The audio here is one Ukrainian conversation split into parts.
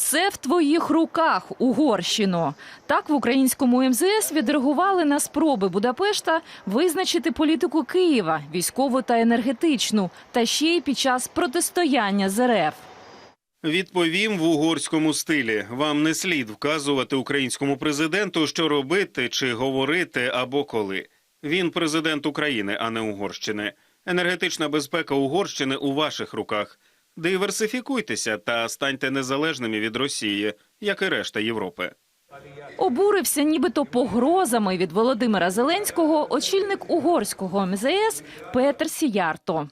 Все в твоїх руках, Угорщино. Так в українському МЗС відреагували на спроби Будапешта визначити політику Києва, військову та енергетичну, та ще й під час протистояння з РФ. Відповім в угорському стилі. Вам не слід вказувати українському президенту, що робити чи говорити або коли. Він президент України, а не Угорщини. Енергетична безпека Угорщини у ваших руках. Диверсифікуйтеся та станьте незалежними від Росії, як і решта Європи. Обурився нібито погрозами від Володимира Зеленського очільник угорського МЗС Петер Сіярто.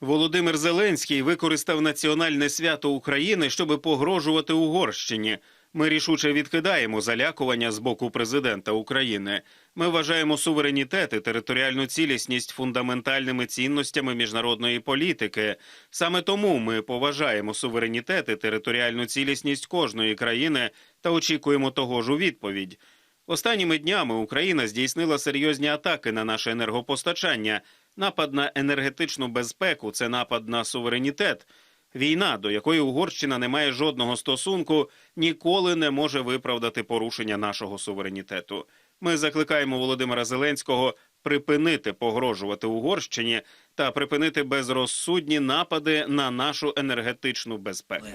Володимир Зеленський використав національне свято України, щоби погрожувати Угорщині. Ми рішуче відкидаємо залякування з боку президента України. Ми вважаємо суверенітет і територіальну цілісність фундаментальними цінностями міжнародної політики. Саме тому ми поважаємо суверенітет і територіальну цілісність кожної країни та очікуємо того ж у відповідь. Останніми днями Україна здійснила серйозні атаки на наше енергопостачання. Напад на енергетичну безпеку це напад на суверенітет. Війна, до якої Угорщина не має жодного стосунку, ніколи не може виправдати порушення нашого суверенітету. Ми закликаємо Володимира Зеленського припинити погрожувати Угорщині та припинити безрозсудні напади на нашу енергетичну безпеку.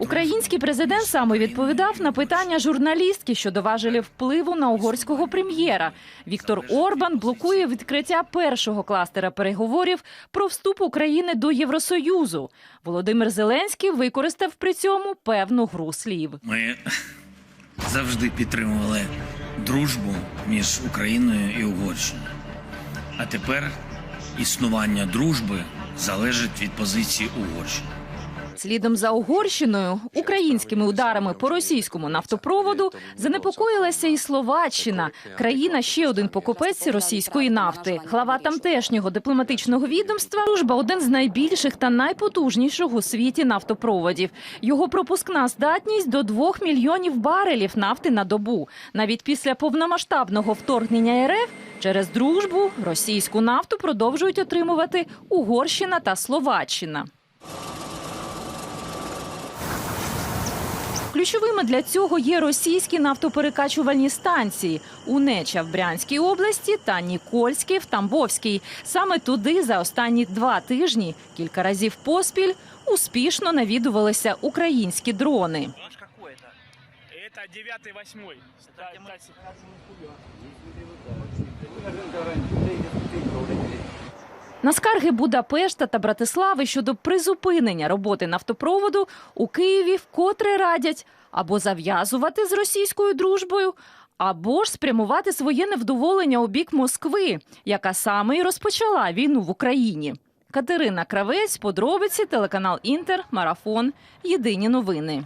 Український президент саме відповідав на питання журналістки щодо важелів впливу на угорського прем'єра. Віктор Орбан блокує відкриття першого кластера переговорів про вступ України до Євросоюзу. Володимир Зеленський використав при цьому певну гру слів. Ми завжди підтримували дружбу між Україною і Угорщиною. А тепер існування дружби залежить від позиції Угорщини. Слідом за Угорщиною українськими ударами по російському нафтопроводу занепокоїлася і Словаччина, країна ще один покупець російської нафти. Глава тамтешнього дипломатичного відомства дружба один з найбільших та найпотужніших у світі нафтопроводів. Його пропускна здатність до 2 мільйонів барелів нафти на добу. Навіть після повномасштабного вторгнення РФ через дружбу російську нафту продовжують отримувати Угорщина та Словаччина. Ключовими для цього є російські нафтоперекачувальні станції Унеча в Брянській області та Нікольське в Тамбовській. Саме туди за останні два тижні кілька разів поспіль успішно навідувалися українські дрони. Ваш какой это? Это девятый, восьмой. Да, да. На скарги Будапешта та Братислави щодо призупинення роботи нафтопроводу у Києві вкотре радять або зав'язувати з російською дружбою, або ж спрямувати своє невдоволення у бік Москви, яка саме і розпочала війну в Україні. Катерина Кравець, подробиці, телеканал Інтер, Марафон. Єдині новини.